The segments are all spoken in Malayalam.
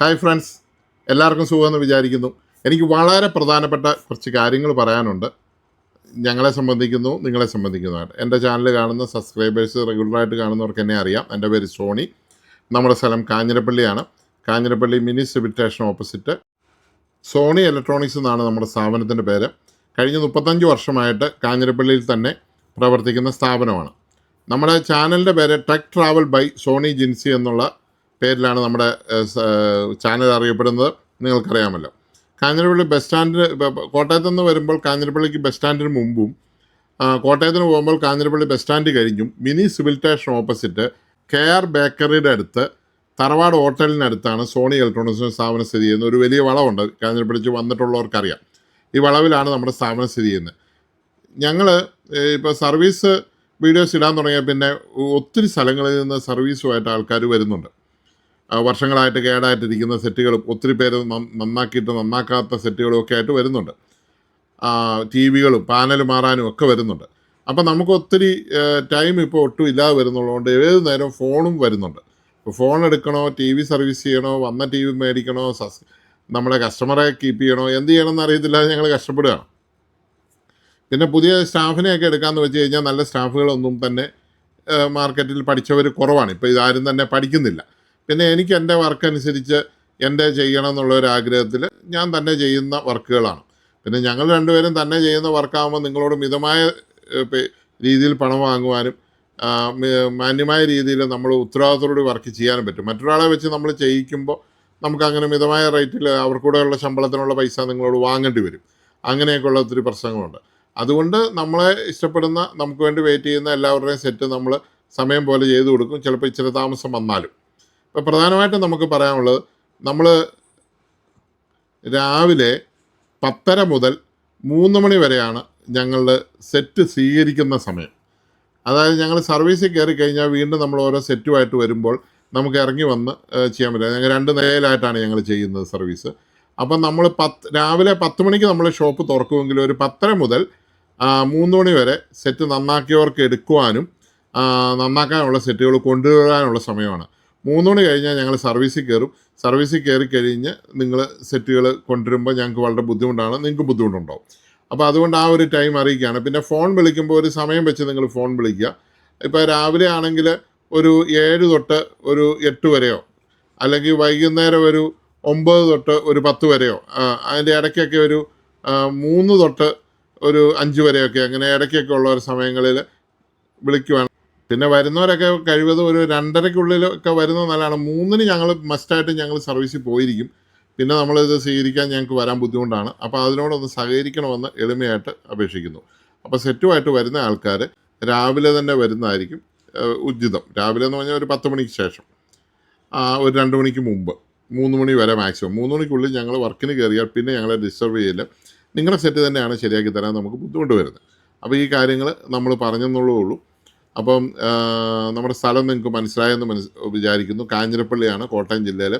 ഹായ് ഫ്രണ്ട്സ് എല്ലാവർക്കും സുഖമെന്ന് വിചാരിക്കുന്നു. എനിക്ക് വളരെ പ്രധാനപ്പെട്ട കുറച്ച് കാര്യങ്ങൾ പറയാനുണ്ട്. ഞങ്ങളെ സംബന്ധിക്കുന്നു നിങ്ങളെ സംബന്ധിക്കുന്നതാണ്. എന്റെ ചാനൽ കാണുന്ന സബ്സ്ക്രൈബേഴ്സ് റെഗുലറായിട്ട് കാണുന്നവർക്ക് എന്നെ അറിയാം. എന്റെ പേര് സോണി. നമ്മുടെ സ്ഥലം കാഞ്ഞിരപ്പള്ളിയാണ്. Kanjirappally mini civil station opposite Sony electronics എന്നാണ് നമ്മുടെ സ്ഥാപനത്തിന്റെ പേര്. കഴിഞ്ഞ മുപ്പത്തഞ്ച് വർഷമായിട്ട് കാഞ്ഞിരപ്പള്ളിയിൽ തന്നെ പ്രവർത്തിക്കുന്ന സ്ഥാപനമാണ്. നമ്മുടെ ചാനലിന്റെ പേര് tech travel by Sony Jincy എന്നുള്ള പേരിലാണ് നമ്മുടെ ചാനൽ അറിയപ്പെടുന്നത്. നിങ്ങൾക്കറിയാമല്ലോ. കാഞ്ഞിരപ്പള്ളി ബസ് സ്റ്റാൻഡിന് കോട്ടയത്ത് നിന്ന് വരുമ്പോൾ കാഞ്ഞിരപ്പള്ളിക്ക് ബസ് സ്റ്റാൻഡിന് മുമ്പും കോട്ടയത്തിന് പോകുമ്പോൾ കാഞ്ഞിരപ്പള്ളി ബസ് സ്റ്റാൻഡ് കഴിഞ്ഞും mini civil station opposite K R ബേക്കറിയുടെ അടുത്ത് തറവാട് ഹോട്ടലിനടുത്താണ് സോണി ഇലക്ട്രോണിക്സ് സ്ഥാപനം സ്ഥിതി ചെയ്യുന്നത്. ഒരു വലിയ വളവുണ്ട്. കാഞ്ഞിരപ്പള്ളിക്ക് വന്നിട്ടുള്ളവർക്കറിയാം. ഈ വളവിലാണ് നമ്മുടെ സ്ഥാപനം സ്ഥിതി ചെയ്യുന്നത്. ഞങ്ങൾ ഇപ്പോൾ സർവീസ് വീഡിയോസ് ഇടാൻ തുടങ്ങിയ പിന്നെ ഒത്തിരി സ്ഥലങ്ങളിൽ നിന്ന് സർവീസുമായിട്ട് ആൾക്കാർ വരുന്നുണ്ട്. വർഷങ്ങളായിട്ട് കേടായിട്ടിരിക്കുന്ന സെറ്റുകളും ഒത്തിരി പേര് നന്ന- നന്നാക്കിയിട്ട് നന്നാക്കാത്ത സെറ്റുകളും ഒക്കെ ആയിട്ട് വരുന്നുണ്ട്. ടി വികളും പാനൽ മാറാനും ഒക്കെ വരുന്നുണ്ട്. അപ്പം നമുക്ക് ഒത്തിരി ടൈം ഇപ്പോൾ ഒട്ടും ഇല്ലാതെ വരുന്നുള്ളതുകൊണ്ട് ഏത് നേരം ഫോണും വരുന്നുണ്ട്. ഇപ്പോൾ ഫോൺ എടുക്കണോ ടി വി സർവീസ് ചെയ്യണോ വന്ന ടി വി മേടിക്കണോ സസ് നമ്മുടെ കസ്റ്റമറെ കീപ്പ് ചെയ്യണോ എന്ത് ചെയ്യണമെന്ന് അറിയത്തില്ലാതെ ഞങ്ങൾ കഷ്ടപ്പെടുകയാണ്. പിന്നെ പുതിയ സ്റ്റാഫിനെയൊക്കെ എടുക്കാമെന്ന് വെച്ച് കഴിഞ്ഞാൽ നല്ല സ്റ്റാഫുകളൊന്നും തന്നെ മാർക്കറ്റിൽ പഠിച്ചവർ കുറവാണ്. ഇപ്പോൾ ഇതാരും തന്നെ പഠിക്കുന്നില്ല. പിന്നെ എനിക്ക് എന്റെ വർക്ക് അനുസരിച്ച് എന്റെ ചെയ്യണം എന്നുള്ള ഒരു ആഗ്രഹത്തിൽ ഞാൻ തന്നെ ചെയ്യുന്ന വർക്കുകളാണ് പിന്നെ ഞങ്ങൾ രണ്ടുപേരും തന്നെ ചെയ്യുന്ന വർക്കാകുമ്പോൾ നിങ്ങളോട് മിതമായ രീതിയിൽ പണം വാങ്ങുവാനും മാന്യമായ രീതിയിൽ നമ്മൾ ഉത്തരവാദിത്തോടുകൂടി വർക്ക് ചെയ്യാനും പറ്റും. മറ്റൊരാളെ വെച്ച് നമ്മൾ ചെയ്യിക്കുമ്പോൾ നമുക്ക് അങ്ങനെ മിതമായ റേറ്റിൽ അവർക്കൂടെയുള്ള ശമ്പളത്തിനുള്ള പൈസ നിങ്ങളോട് വാങ്ങേണ്ടി വരും. അങ്ങനെയൊക്കെയുള്ള ഒത്തിരി പ്രശ്നങ്ങളുണ്ട്. അതുകൊണ്ട് നമ്മളെ ഇഷ്ടപ്പെടുന്ന നമുക്ക് വേണ്ടി വെയിറ്റ് ചെയ്യുന്ന എല്ലാവരുടെയും സെറ്റ് നമ്മൾ സമയം പോലെ ചെയ്തു കൊടുക്കും. ചിലപ്പോൾ ഇച്ചിരി താമസം വന്നാലും. ഇപ്പോൾ പ്രധാനമായിട്ടും നമുക്ക് പറയാനുള്ളത് നമ്മൾ രാവിലെ പത്തര മുതൽ മൂന്ന് മണി വരെയാണ് ഞങ്ങളുടെ സെറ്റ് സ്വീകരിക്കുന്ന സമയം. അതായത് ഞങ്ങൾ സർവീസിൽ കയറി കഴിഞ്ഞാൽ വീണ്ടും നമ്മൾ ഓരോ സെറ്റുമായിട്ട് വരുമ്പോൾ നമുക്ക് ഇറങ്ങി വന്ന് ചെയ്യാൻ പറ്റില്ല. ഞങ്ങൾ രണ്ട് നിലയിലായിട്ടാണ് ഞങ്ങൾ ചെയ്യുന്നത് സർവീസ്. അപ്പം നമ്മൾ പത്ത് രാവിലെ പത്ത് മണിക്ക് നമ്മൾ ഷോപ്പ് തുറക്കുമെങ്കിൽ ഒരു പത്തര മുതൽ മൂന്ന് മണി വരെ സെറ്റ് നന്നാക്കിയവർക്ക് എടുക്കുവാനും നന്നാക്കാനുള്ള സെറ്റുകൾ കൊണ്ടുവരാനുള്ള സമയമാണ്. മൂന്ന് മണി കഴിഞ്ഞാൽ ഞങ്ങൾ സർവീസിൽ കയറും സർവീസിൽ കയറി കഴിഞ്ഞ് നിങ്ങൾ സെറ്റുകൾ കൊണ്ടുവരുമ്പോൾ ഞങ്ങൾക്ക് വളരെ ബുദ്ധിമുട്ടാണ്. നിങ്ങൾക്ക് ബുദ്ധിമുട്ടുണ്ടാവും. അപ്പോൾ അതുകൊണ്ട് ആ ഒരു ടൈം അറിയിക്കുകയാണ്. പിന്നെ ഫോൺ വിളിക്കുമ്പോൾ ഒരു സമയം വെച്ച് നിങ്ങൾ ഫോൺ വിളിക്കുക. ഇപ്പോൾ രാവിലെ ആണെങ്കിൽ ഒരു ഏഴ് തൊട്ട് ഒരു എട്ട് വരെയോ? അല്ലെങ്കിൽ വൈകുന്നേരം ഒരു ഒമ്പത് തൊട്ട് ഒരു പത്ത് വരെയോ? അതിന്റെ ഇടയ്ക്കൊക്കെ ഒരു മൂന്ന് തൊട്ട് ഒരു അഞ്ച് വരെയൊക്കെ അങ്ങനെ ഇടയ്ക്കൊക്കെ ഉള്ള ഒരു സമയങ്ങളിൽ വിളിക്കുവാണ്. പിന്നെ വരുന്നവരൊക്കെ കഴിവതും ഒരു രണ്ടരയ്ക്കുള്ളിലൊക്കെ വരുന്നത് നല്ലതാണ്. മൂന്നിന് ഞങ്ങൾ മസ്റ്റായിട്ട് ഞങ്ങൾ സർവീസിൽ പോയിരിക്കും. പിന്നെ നമ്മളിത് സ്വീകരിക്കാൻ ഞങ്ങൾക്ക് വരാൻ ബുദ്ധിമുട്ടാണ്. അപ്പോൾ അതിനോടൊന്ന് സഹകരിക്കണമെന്ന് എളിമയായിട്ട് അപേക്ഷിക്കുന്നു. അപ്പോൾ സെറ്റുമായിട്ട് വരുന്ന ആൾക്കാർ രാവിലെ തന്നെ വരുന്നതായിരിക്കും ഉചിതം. രാവിലെ എന്ന് പറഞ്ഞാൽ ഒരു പത്ത് മണിക്ക് ശേഷം. ഒരു രണ്ട് മണിക്ക് മുമ്പ്. മൂന്ന് മണി വരെ മാക്സിമം മൂന്ന് മണിക്കുള്ളിൽ ഞങ്ങൾ വർക്കിന് കയറിയാൽ പിന്നെ ഞങ്ങളെ ഡിസ്റ്റർബ് ചെയ്യില്ല നിങ്ങളുടെ സെറ്റ് തന്നെയാണ് ശരിയാക്കി തരാൻ നമുക്ക് ബുദ്ധിമുട്ട് വരുന്നത്. അപ്പോൾ ഈ കാര്യങ്ങൾ നമ്മൾ പറഞ്ഞെന്നുള്ളൂ അപ്പം നമ്മുടെ സ്ഥലം നിങ്ങൾക്ക് മനസ്സിലായെന്ന് മനസ് വിചാരിക്കുന്നു. കാഞ്ഞിരപ്പള്ളിയാണ് കോട്ടയം ജില്ലയിൽ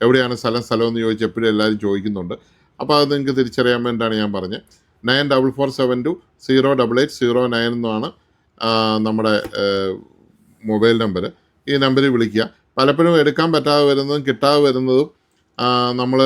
എവിടെയാണ് സ്ഥലം? സ്ഥലം എന്ന് ചോദിച്ച് എപ്പോഴും എല്ലാവരും ചോദിക്കുന്നുണ്ട്. അപ്പോൾ അത് നിങ്ങൾക്ക് തിരിച്ചറിയാൻ വേണ്ടിയിട്ടാണ് ഞാൻ പറഞ്ഞത്. Nine double four seven two zero double eight zero nine എന്നാണ് നമ്മുടെ മൊബൈൽ നമ്പർ ഈ നമ്പറിൽ വിളിക്കുക. പലപ്പോഴും എടുക്കാൻ പറ്റാതെ വരുന്നതും കിട്ടാതെ വരുന്നതും നമ്മൾ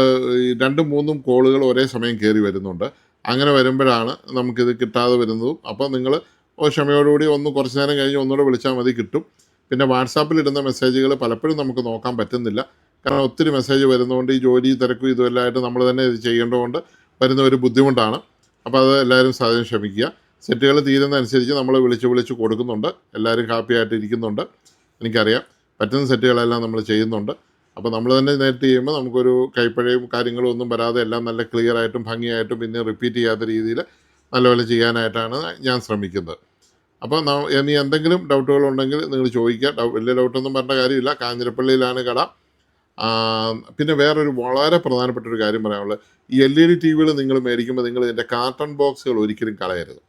രണ്ടും മൂന്നും കോളുകൾ ഒരേ സമയം കയറി വരുന്നുണ്ട്. അങ്ങനെ വരുമ്പോഴാണ് നമുക്കിത് കിട്ടാതെ വരുന്നതും. അപ്പോൾ നിങ്ങൾ ക്ഷമയോടുകൂടി ഒന്ന് കുറച്ച് നേരം കഴിഞ്ഞ് ഒന്നുകൂടെ വിളിച്ചാൽ മതി കിട്ടും. പിന്നെ വാട്സാപ്പിൽ ഇടുന്ന മെസ്സേജുകൾ പലപ്പോഴും നമുക്ക് നോക്കാൻ പറ്റുന്നില്ല. കാരണം ഒത്തിരി മെസ്സേജ് വരുന്നതുകൊണ്ട് ഈ ജോലി തിരക്കും ഇതുമെല്ലാമായിട്ട് നമ്മൾ തന്നെ ഇത് ചെയ്യേണ്ടതുകൊണ്ട് വരുന്ന ഒരു ബുദ്ധിമുട്ടാണ്. അപ്പോൾ അത് എല്ലാവരും സാധ്യം ക്ഷമിക്കുക. സെറ്റുകൾ തീരുന്നതനുസരിച്ച് നമ്മൾ വിളിച്ച് വിളിച്ച് കൊടുക്കുന്നുണ്ട്. എല്ലാവരും ഹാപ്പി ആയിട്ട് ഇരിക്കുന്നുണ്ട്. എനിക്കറിയാം. പറ്റുന്ന സെറ്റുകളെല്ലാം നമ്മൾ ചെയ്യുന്നുണ്ട്. അപ്പോൾ നമ്മൾ തന്നെ നേരിട്ട് ചെയ്യുമ്പോൾ നമുക്കൊരു കൈപ്പഴയും കാര്യങ്ങളും ഒന്നും വരാതെ എല്ലാം നല്ല ക്ലിയറായിട്ടും ഭംഗിയായിട്ടും പിന്നെ റിപ്പീറ്റ് ചെയ്യാത്ത രീതിയിൽ നല്ലപോലെ ചെയ്യാനായിട്ടാണ് ഞാൻ ശ്രമിക്കുന്നത്. അപ്പോൾ ഇനി എന്തെങ്കിലും ഡൗട്ടുകൾ ഉണ്ടെങ്കിൽ നിങ്ങൾ ചോദിക്കുക. വലിയ ഡൗട്ടൊന്നും പറഞ്ഞ കാര്യമില്ല. കാഞ്ഞിരപ്പള്ളിയിലാണ് കട. പിന്നെ വേറൊരു വളരെ പ്രധാനപ്പെട്ട ഒരു കാര്യം പറയാനുള്ളത്. ഈ എൽ ഇ ഡി ടി വികൾ നിങ്ങൾ മേടിക്കുമ്പോൾ നിങ്ങൾ ഇതിന്റെ കാർട്ടൺ ബോക്സുകൾ ഒരിക്കലും കളയരുത്.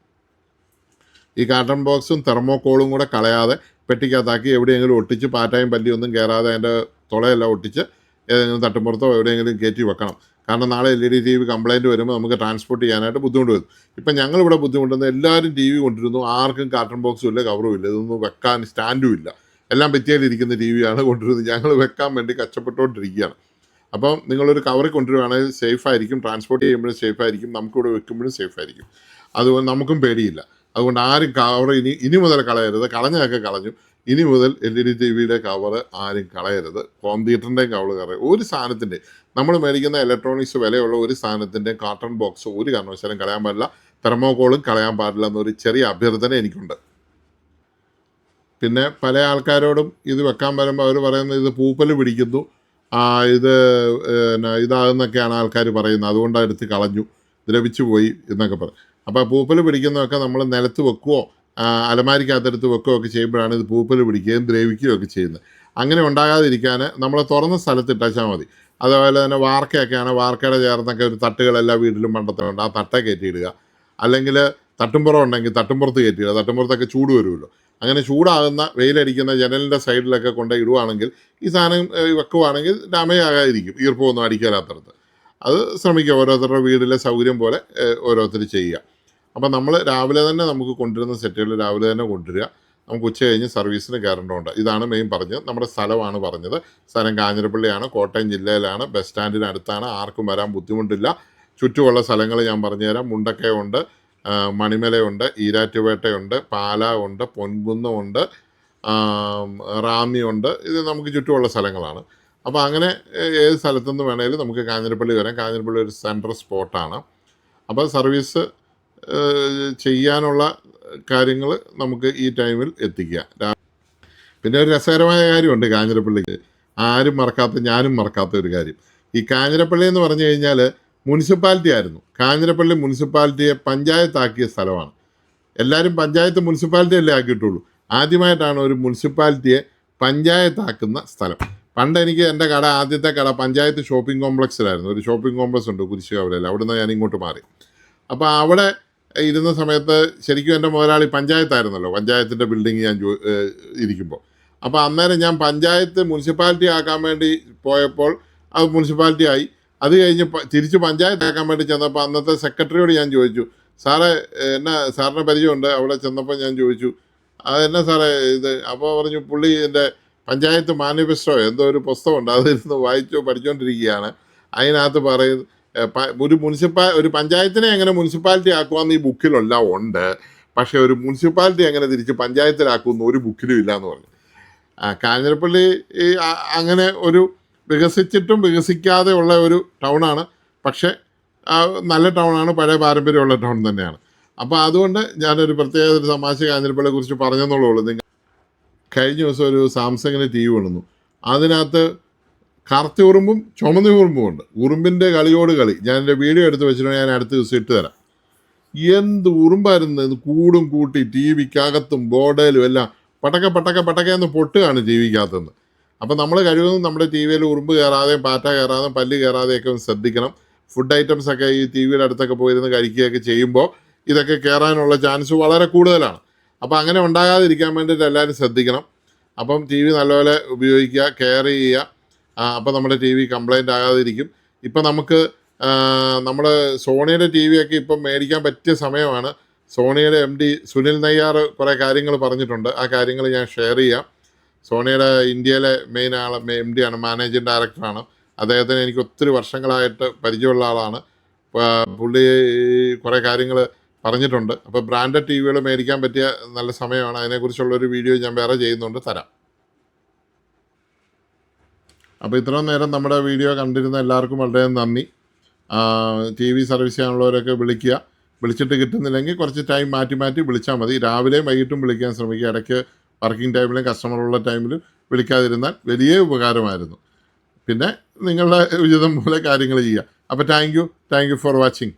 ഈ കാർട്ടൺ ബോക്സും തെർമോക്കോളും കൂടെ കളയാതെ പെട്ടിക്കകത്താക്കി എവിടെയെങ്കിലും ഒട്ടിച്ച് പാറ്റായും പല്ലിയൊന്നും കയറാതെ അതിന്റെ തുളയെല്ലാം ഒട്ടിച്ച് ഏതെങ്കിലും തട്ടുമ്പുറത്തോ എവിടെയെങ്കിലും കയറ്റി വെക്കണം. കാരണം നാളെ L E D T V complaint വരുമ്പോൾ നമുക്ക് ട്രാൻസ്പോർട്ട് ചെയ്യാനായിട്ട് ബുദ്ധിമുട്ട് വരും. ഇപ്പം ഞങ്ങളിവിടെ ബുദ്ധിമുട്ടുന്നത് എല്ലാവരും ടി വി കൊണ്ടിരുന്നു. ആർക്കും കാർട്ടൺ ബോക്സും ഇല്ല കവറും ഇല്ല ഇതൊന്നും വെക്കാൻ സ്റ്റാൻഡും ഇല്ല. എല്ലാം ഭിത്തിയിലിരിക്കുന്ന ടി വിയാണ് കൊണ്ടുവരുന്നത് ഞങ്ങൾ വെക്കാൻ വേണ്ടി കഷ്ടപ്പെട്ടുകൊണ്ടിരിക്കുകയാണ്. അപ്പം നിങ്ങളൊരു കവറിൽ കൊണ്ടുവരുവാണെങ്കിൽ സേഫ് ആയിരിക്കും. ട്രാൻസ്പോർട്ട് ചെയ്യുമ്പോഴും സേഫ് ആയിരിക്കും. നമുക്കിവിടെ വെക്കുമ്പോഴും സേഫ് ആയിരിക്കും. അതുകൊണ്ട് നമുക്കും പേടിയില്ല. അതുകൊണ്ട് ആരും കവർ ഇനി ഇനി മുതൽ കളയരുത്. കളഞ്ഞതൊക്കെ കളഞ്ഞു. ഇനി മുതൽ എൽ ഇ ഡി ടി വിയുടെ കവർ ആരും കളയരുത്. ഹോം തിയേറ്ററിന്റെയും കവർ കളയരുത്. ഒരു സാധനത്തിന്റെ നമ്മൾ മേടിക്കുന്ന ഇലക്ട്രോണിക്സ് വിലയുള്ള ഒരു സാധനത്തിന്റെ കാർട്ടൺ ബോക്സ് ഒരു കാരണവശാലും കളയാൻ പാടില്ല. തെർമോകോളും കളയാൻ പാടില്ല എന്നൊരു ചെറിയ അഭ്യർത്ഥന എനിക്കുണ്ട്. പിന്നെ പല ആൾക്കാരോടും ഇത് വെക്കാൻ വരുമ്പോൾ അവർ പറയുന്നത് ഇത് പൂപ്പൽ പിടിക്കുന്നു. ഇത് ഇതാകുന്നൊക്കെയാണ് ആൾക്കാർ പറയുന്നത്. അതുകൊണ്ട് എടുത്ത് കളഞ്ഞു. ദ്രവിച്ചു പോയി എന്നൊക്കെ പറയും അപ്പോൾ പൂപ്പൽ പിടിക്കുന്നതൊക്കെ നമ്മൾ നിലത്ത് വെക്കുകയോ ആ, അലമാരിക്കകത്തെടുത്ത് വെക്കുകയൊക്കെ ചെയ്യുമ്പോഴാണ് ഇത് പൂപ്പൽ പിടിക്കുകയും ദ്രവിക്കുകയും ഒക്കെ ചെയ്യുന്നത്. അങ്ങനെ ഉണ്ടാകാതിരിക്കാൻ നമ്മൾ തുറന്ന സ്ഥലത്ത് ഇട്ടാച്ചാൽ മതി. അതേപോലെ തന്നെ വാർക്കയൊക്കെയാണ് വാർക്കയുടെ ചേർന്നൊക്കെ ഒരു തട്ടുകളെല്ലാം വീട്ടിലും പണ്ടത്തുണ്ട് ആ തട്ട കയറ്റിയിടുക. അല്ലെങ്കിൽ തട്ടുംപുറം ഉണ്ടെങ്കിൽ തട്ടുംപുറത്ത് കയറ്റിയിടുക. തട്ടുംപുറത്തൊക്കെ ചൂട് വരുമല്ലോ. അങ്ങനെ ചൂടാകുന്ന വെയിലടിക്കുന്ന ജനലിന്റെ സൈഡിലൊക്കെ കൊണ്ട് ഇടുവാണെങ്കിൽ ഈ സാധനം വെക്കുവാണെങ്കിൽ ഡാമേജ് ആകാതിരിക്കും ഈർപ്പമൊന്നും അടിക്കാലാത്തടത്ത് അത് ശ്രമിക്കുക. ഓരോരുത്തരുടെ വീടിലെ സൗകര്യം പോലെ ഓരോരുത്തർ ചെയ്യുക. അപ്പം നമ്മൾ രാവിലെ തന്നെ നമുക്ക് കൊണ്ടുവരുന്ന സെറ്റുകൾ രാവിലെ തന്നെ കൊണ്ടുവരിക. നമുക്ക് ഉച്ച കഴിഞ്ഞ് സർവീസിന് കയറേണ്ടതുണ്ട്. ഇതാണ് മെയിൻ പറഞ്ഞത്. നമ്മുടെ സ്ഥലമാണ് പറഞ്ഞത്. സ്ഥലം കാഞ്ഞിരപ്പള്ളിയാണ് കോട്ടയം ജില്ലയിലാണ് ബസ് സ്റ്റാൻഡിന് അടുത്താണ്. ആർക്കും വരാൻ ബുദ്ധിമുട്ടില്ല. ചുറ്റുമുള്ള സ്ഥലങ്ങൾ ഞാൻ പറഞ്ഞുതരാം. മുണ്ടക്കയുണ്ട് മണിമലയുണ്ട് ഈരാറ്റുപേട്ടയുണ്ട് പാല ഉണ്ട് പൊൻകുന്നമുണ്ട് റാമിയുണ്ട് ഇത് നമുക്ക് ചുറ്റുമുള്ള സ്ഥലങ്ങളാണ്. അപ്പോൾ അങ്ങനെ ഏത് സ്ഥലത്തുനിന്ന് വേണമെങ്കിലും നമുക്ക് കാഞ്ഞിരപ്പള്ളി വരാം. കാഞ്ഞിരപ്പള്ളി ഒരു സെൻട്രൽ സ്പോട്ടാണ് അപ്പോൾ സർവീസ് ചെയ്യാനുള്ള കാര്യങ്ങൾ നമുക്ക് ഈ ടൈമിൽ എത്തിക്കുക പിന്നെ ഒരു രസകരമായ കാര്യമുണ്ട് കാഞ്ഞിരപ്പള്ളിക്ക്. ആരും മറക്കാത്ത ഞാനും മറക്കാത്ത ഒരു കാര്യം. ഈ കാഞ്ഞിരപ്പള്ളി എന്ന് പറഞ്ഞു കഴിഞ്ഞാൽ മുനിസിപ്പാലിറ്റി ആയിരുന്നു. കാഞ്ഞിരപ്പള്ളി മുനിസിപ്പാലിറ്റിയെ പഞ്ചായത്താക്കിയ സ്ഥലമാണ്. എല്ലാവരും പഞ്ചായത്ത് മുനിസിപ്പാലിറ്റി അല്ലേ ആക്കിയിട്ടുള്ളൂ. ആദ്യമായിട്ടാണ് ഒരു മുനിസിപ്പാലിറ്റിയെ പഞ്ചായത്താക്കുന്ന സ്ഥലം. പണ്ട് എനിക്ക് എന്റെ കട ആദ്യത്തെ കട പഞ്ചായത്ത് ഷോപ്പിംഗ് കോംപ്ലക്സിലായിരുന്നു. ഒരു ഷോപ്പിംഗ് കോംപ്ലക്സ് ഉണ്ട് കുരിശുകവലയിൽ അവിടുന്ന് ഞാൻ ഇങ്ങോട്ട് മാറി. അപ്പോൾ അവിടെ ഇരുന്ന സമയത്ത് ശരിക്കും എന്റെ മുതലാളി പഞ്ചായത്തായിരുന്നല്ലോ. പഞ്ചായത്തിന്റെ ബിൽഡിങ് ഞാൻ ഇരിക്കുമ്പോൾ. അപ്പോൾ അന്നേരം ഞാൻ പഞ്ചായത്ത് മുനിസിപ്പാലിറ്റി ആക്കാൻ വേണ്ടി പോയപ്പോൾ അത് മുനിസിപ്പാലിറ്റി ആയി. അത് കഴിഞ്ഞ് തിരിച്ച് പഞ്ചായത്ത് ആക്കാൻ വേണ്ടി ചെന്നപ്പോൾ അന്നത്തെ സെക്രട്ടറിയോട് ഞാൻ ചോദിച്ചു സാറേ എന്നാ സാറിന് പരിചയമുണ്ട്? അവിടെ ചെന്നപ്പോൾ ഞാൻ ചോദിച്ചു അതെന്നാ സാറേ ഇത്? അപ്പോൾ പറഞ്ഞു പുള്ളി എന്റെ പഞ്ചായത്ത് മാനിഫെസ്റ്റോ എന്തോ ഒരു പുസ്തകമുണ്ട്. അതിരുന്ന് വായിച്ചോ പഠിച്ചുകൊണ്ടിരിക്കുകയാണ് അതിനകത്ത് പറയുന്നത് ഒരു മുനിസിപ്പാ ഒരു പഞ്ചായത്തിനെ എങ്ങനെ മുനിസിപ്പാലിറ്റി ആക്കുവാന്ന് ഈ ബുക്കിലെല്ലാം ഉണ്ട്. പക്ഷേ ഒരു മുനിസിപ്പാലിറ്റി എങ്ങനെ തിരിച്ച് പഞ്ചായത്തിലാക്കുമെന്ന് ഒരു ബുക്കിലും ഇല്ല എന്ന് പറഞ്ഞു കാഞ്ഞിരപ്പള്ളി അങ്ങനെ ഒരു വികസിച്ചിട്ടും വികസിക്കാതെ ഉള്ള ഒരു ടൗണാണ്. പക്ഷേ നല്ല ടൗണാണ് പഴയ പാരമ്പര്യമുള്ള ടൗൺ തന്നെയാണ്. അപ്പോൾ അതുകൊണ്ട് ഞാനൊരു പ്രത്യേക ഒരു സമാശ കാഞ്ഞിരപ്പള്ളിയെ കുറിച്ച് പറഞ്ഞെന്നുള്ളൂ നിങ്ങൾ കഴിഞ്ഞ ദിവസം ഒരു സാംസങ്ങിന് ടി വി കൊണ്ടുവന്നു അതിനകത്ത് കറുത്ത ഉറുമ്പും ചുമന്ന ഉറുമ്പും ഉണ്ട്. ഉറുമ്പിന്റെ കളിയോട് കളി. ഞാൻ എന്റെ വീഡിയോ എടുത്ത് വെച്ചിട്ടുണ്ടെങ്കിൽ ഞാൻ അടുത്ത ദിവസം ഇട്ട് തരാം. എന്ത് ഉറുമ്പായിരുന്നു കൂടും കൂട്ടി ടി വിക്കകത്തും ബോർഡേലും എല്ലാം പട്ടക്ക പട്ടക്ക പട്ടക്ക എന്ന് പൊട്ടുകയാണ് ടി വിക്കകത്തുനിന്ന്. അപ്പോൾ നമ്മൾ കഴിവതും നമ്മുടെ ടി വിയിൽ ഉറുമ്പ് കയറാതെയും പാറ്റ കയറാതെയും പല്ല് കയറാതെയൊക്കെ ശ്രദ്ധിക്കണം. ഫുഡ് ഐറ്റംസ് ഒക്കെ ഈ ടി വിയുടെ അടുത്തൊക്കെ പോയിരുന്ന് കഴിക്കുകയൊക്കെ ചെയ്യുമ്പോൾ ഇതൊക്കെ കയറാനുള്ള ചാൻസ് വളരെ കൂടുതലാണ്. അപ്പോൾ അങ്ങനെ ഉണ്ടാകാതിരിക്കാൻ വേണ്ടിയിട്ട് എല്ലാവരും ശ്രദ്ധിക്കണം. അപ്പം ടി വി നല്ലപോലെ ഉപയോഗിക്കുക കെയർ ചെയ്യുക. അപ്പോൾ നമ്മുടെ ടി വി കംപ്ലൈന്റ് ആകാതിരിക്കും. ഇപ്പം നമുക്ക് നമ്മുടെ സോണിയുടെ ടി വി ഒക്കെ ഇപ്പം മേടിക്കാൻ പറ്റിയ സമയമാണ്. സോണിയുടെ എം ഡി സുനിൽ നയ്യാർ കുറേ കാര്യങ്ങൾ പറഞ്ഞിട്ടുണ്ട്. ആ കാര്യങ്ങൾ ഞാൻ ഷെയർ ചെയ്യാം. സോണിയുടെ ഇന്ത്യയിലെ മെയിൻ ആൾ എം ഡി ആണ് മാനേജിങ് ഡയറക്ടറാണ് അദ്ദേഹത്തിന് എനിക്ക് ഒത്തിരി വർഷങ്ങളായിട്ട് പരിചയമുള്ള ആളാണ്. പുള്ളി കുറേ കാര്യങ്ങൾ പറഞ്ഞിട്ടുണ്ട്. അപ്പോൾ ബ്രാൻഡഡ് ടി വികൾ മേടിക്കാൻ പറ്റിയ നല്ല സമയമാണ്. അതിനെക്കുറിച്ചുള്ളൊരു വീഡിയോ ഞാൻ വേറെ ചെയ്യുന്നുണ്ട് തരാം. അപ്പോൾ ഇത്രയും നേരം നമ്മുടെ വീഡിയോ കണ്ടിരുന്ന എല്ലാവർക്കും വളരെ നന്ദി. ടി വി സർവീസ് ചെയ്യാനുള്ളവരൊക്കെ വിളിക്കുക. വിളിച്ചിട്ട് കിട്ടുന്നില്ലെങ്കിൽ കുറച്ച് ടൈം മാറ്റി മാറ്റി വിളിച്ചാൽ മതി. രാവിലെയും വൈകിട്ടും വിളിക്കാൻ ശ്രമിക്കുക. ഇടയ്ക്ക് വർക്കിംഗ് ടൈമിലും കസ്റ്റമറുള്ള ടൈമിലും വിളിക്കാതിരുന്നാൽ വലിയ ഉപകാരമായിരുന്നു. പിന്നെ നിങ്ങളുടെ ഉചിതം പോലെ കാര്യങ്ങൾ ചെയ്യുക. അപ്പോൾ thank you thank you for watching